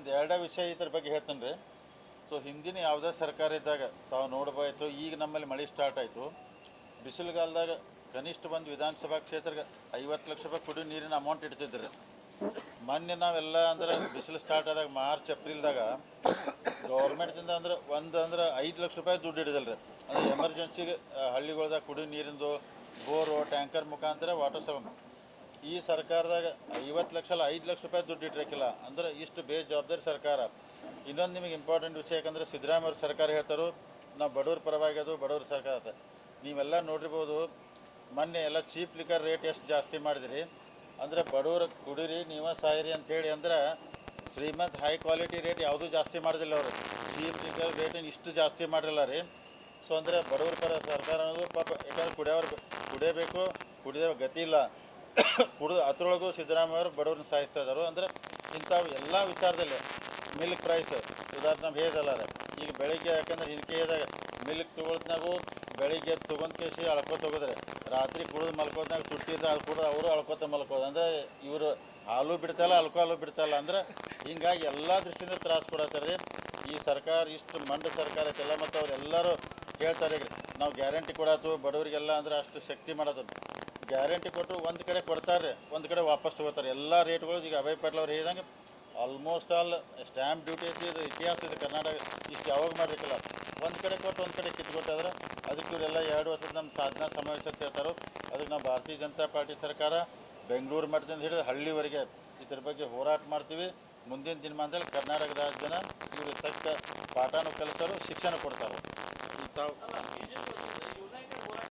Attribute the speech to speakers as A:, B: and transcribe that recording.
A: ಒಂದು ಎರಡೇ ವಿಷಯ ಇದ್ರ ಬಗ್ಗೆ ಹೇಳ್ತೇನೆ ರೀ ಸೊ ಹಿಂದಿನ ಯಾವುದೇ ಸರ್ಕಾರ ಇದ್ದಾಗ ತಾವು ನೋಡ್ಬೋಯ್ತು ಈಗ ನಮ್ಮಲ್ಲಿ ಮಳೆ ಸ್ಟಾರ್ಟ್ ಆಯಿತು. ಬಿಸಿಲುಗಾಲದಾಗ ಕನಿಷ್ಠ ಒಂದು ವಿಧಾನಸಭಾ ಕ್ಷೇತ್ರಕ್ಕೆ ಐವತ್ತು ಲಕ್ಷ ರೂಪಾಯಿ ಕುಡಿಯೋ ನೀರಿನ ಅಮೌಂಟ್ ಇಡ್ತಿದ್ರಿ. ಮೊನ್ನೆ ನಾವೆಲ್ಲ ಅಂದ್ರೆ ಬಿಸಿಲು ಸ್ಟಾರ್ಟ್ ಆದಾಗ ಮಾರ್ಚ್, ಏಪ್ರಿಲ್ದಾಗ ಗೌರ್ಮೆಂಟ್ದಿಂದ ಅಂದ್ರೆ ಒಂದು ಅಂದ್ರೆ ಐದು ಲಕ್ಷ ರೂಪಾಯಿ ದುಡ್ಡು ಹಿಡಿದಲ್ರಿ. ಅಂದ್ರೆ ಎಮರ್ಜೆನ್ಸಿಗೆ ಹಳ್ಳಿಗಳ್ದಾಗ ಕುಡಿಯೋ ನೀರಿಂದು, ಬೋರು, ಟ್ಯಾಂಕರ್ ಮುಖಾಂತರ ವಾಟರ್ ಸಪ್ ಈ ಸರ್ಕಾರದಾಗ ಐವತ್ತು ಲಕ್ಷ ಅಲ್ಲ, ಐದು ಲಕ್ಷ ರೂಪಾಯಿ ದುಡ್ಡು ಇಟ್ಟಿರಕ್ಕಿಲ್ಲ ಅಂದ್ರೆ ಇಷ್ಟು ಬೇಜವಾಬ್ದಾರಿ ಸರ್ಕಾರ. ಇನ್ನೊಂದು ನಿಮಗೆ ಇಂಪಾರ್ಟೆಂಟ್ ವಿಷಯ ಯಾಕಂದ್ರೆ ಸಿದ್ದರಾಮಯ್ಯ ಸರ್ಕಾರ ಹೇಳ್ತಾರೋ, ನಾವು ಬಡವ್ರ ಪರವಾಗಿ ಅದು, ಬಡವ್ರ ಸರ್ಕಾರ ಅಂತ ನೀವೆಲ್ಲ ನೋಡಿರ್ಬೋದು, ಮೊನ್ನೆ ಎಲ್ಲ ಚೀಪ್ ಲಿಕ್ಕರ್ ರೇಟ್ ಎಷ್ಟು ಜಾಸ್ತಿ ಮಾಡಿದ್ರಿ. ಅಂದ್ರೆ ಬಡವ್ರ ಕುಡೀರಿ, ನೀವ ಸಾಯಿರಿ ಅಂತೇಳಿ ಅಂದ್ರೆ ಶ್ರೀಮಂತ್ ಹೈ ಕ್ವಾಲಿಟಿ ರೇಟ್ ಯಾವುದೂ ಜಾಸ್ತಿ ಮಾಡಿದಿಲ್ಲ ಅವರು. ಚೀಪ್ ಲಿಕ್ಕರ್ ರೇಟ್ ಇಷ್ಟು ಜಾಸ್ತಿ ಮಾಡಿರಲ್ಲ ರೀ. ಸೊ ಅಂದರೆ ಬಡವ್ರ ಪರ ಸರ್ಕಾರ ಅನ್ನೋದು ಪಾಪ, ಯಾಕಂದ್ರೆ ಕುಡಿಯೋರು ಕುಡಿಯಬೇಕು, ಕುಡಿಯೋ ಗತಿ ಇಲ್ಲ. ಕುಡಿದು ಅದ್ರೊಳಗೂ ಸಿದ್ದರಾಮಯ್ಯ ಅವರು ಬಡವ್ರನ್ನ ಸಾಯಿಸ್ತಾ ಇದ್ದಾರೆ ಅಂದರೆ ಇಂಥವು ಎಲ್ಲ ವಿಚಾರದಲ್ಲಿ ಮಿಲ್ಕ್ ಪ್ರೈಸ್ ಉದಾಹರಣೆ ನಾವು ಅಲ್ಲಾರೆ ಈಗ ಬೆಳಿಗ್ಗೆ ಯಾಕಂದ್ರೆ ಇದಾಗ ಮಿಲ್ಕ್ ತೊಗೊಳ್ತಾಗೂ ಬೆಳಿಗ್ಗೆ ತೊಗೊಂಡ್ ಕೇಸಿ ಅಳ್ಕೊತ ಹೋಗಿದ್ರೆ ರಾತ್ರಿ ಕುಡಿದು ಮಲ್ಕೋದಾಗ ತುಟ್ಟಿದ ಅದು ಕುಡಿದು ಅವರು ಅಳ್ಕೊತ ಮಲ್ಕೋದು. ಅಂದರೆ ಇವರು ಹಾಲು ಬಿಡ್ತಾಯಿಲ್ಲ ಅಲ್ಕೋಹಾಲು ಬಿಡ್ತಾಯಿಲ್ಲ. ಅಂದ್ರೆ ಹಿಂಗಾಗಿ ಎಲ್ಲ ದೃಷ್ಟಿಯಿಂದ ತ್ರಾಸು ಕೊಡತ್ತಾರೆ ಈ ಸರ್ಕಾರ ಇಷ್ಟು ಮಂಡ ಸರ್ಕಾರ ಐತೆಲ್ಲ ಮತ್ತು ಅವರೆಲ್ಲರೂ ಹೇಳ್ತಾರೆ ನಾವು ಗ್ಯಾರಂಟಿ ಕೊಡಾತು ಬಡವರಿಗೆಲ್ಲ ಅಂದ್ರೆ ಅಷ್ಟು ಶಕ್ತಿ ಮಾಡೋದು. ಗ್ಯಾರಂಟಿ ಕೊಟ್ಟರು ಒಂದು ಕಡೆ ಕೊಡ್ತಾರೆ, ಒಂದು ಕಡೆ ವಾಪಸ್ ತಗೋತಾರೆ. ಎಲ್ಲ ರೇಟ್ಗಳು ಈಗ ಅಭಯ್ ಪಾಟೀಲ್ ಅವ್ರು ಹೇಳಿದಂಗೆ ಆಲ್ಮೋಸ್ಟ್ ಆಲ್ ಸ್ಟ್ಯಾಂಪ್ ಡ್ಯೂಟಿ ಐತಿ, ಇದು ಇತಿಹಾಸ ಇದು ಕರ್ನಾಟಕ, ಇಷ್ಟು ಯಾವಾಗ ಮಾಡಿರಲಿಲ್ಲ ಒಂದು ಕಡೆ ಕೊಟ್ಟು ಒಂದು ಕಡೆ ಕಿತ್ಕೊಟ್ಟಾದ್ರೆ ಅದಕ್ಕೆ ಇವರೆಲ್ಲ ಎರಡು ವರ್ಷದ ನಮ್ಮ ಸಾಧನಾ ಸಮಾವೇಶ ಅಂತ ಹೇಳ್ತಾರೋ, ಅದಕ್ಕೆ ನಾವು ಭಾರತೀಯ ಜನತಾ ಪಾರ್ಟಿ ಸರ್ಕಾರ ಬೆಂಗಳೂರು ಮಟ್ಟದಿಂದ ಹಿಡಿದು ಹಳ್ಳಿವರೆಗೆ ಇದ್ರ ಬಗ್ಗೆ ಹೋರಾಟ ಮಾಡ್ತೀವಿ. ಮುಂದಿನ ದಿನಮಾನದಲ್ಲಿ ಕರ್ನಾಟಕ ರಾಜ್ಯನ ಇವರು ತಕ್ಕ ಪಾಠನೂ ಕಲಿಸೋರು ಶಿಕ್ಷಣ ಕೊಡ್ತಾರೆ. ತಾವು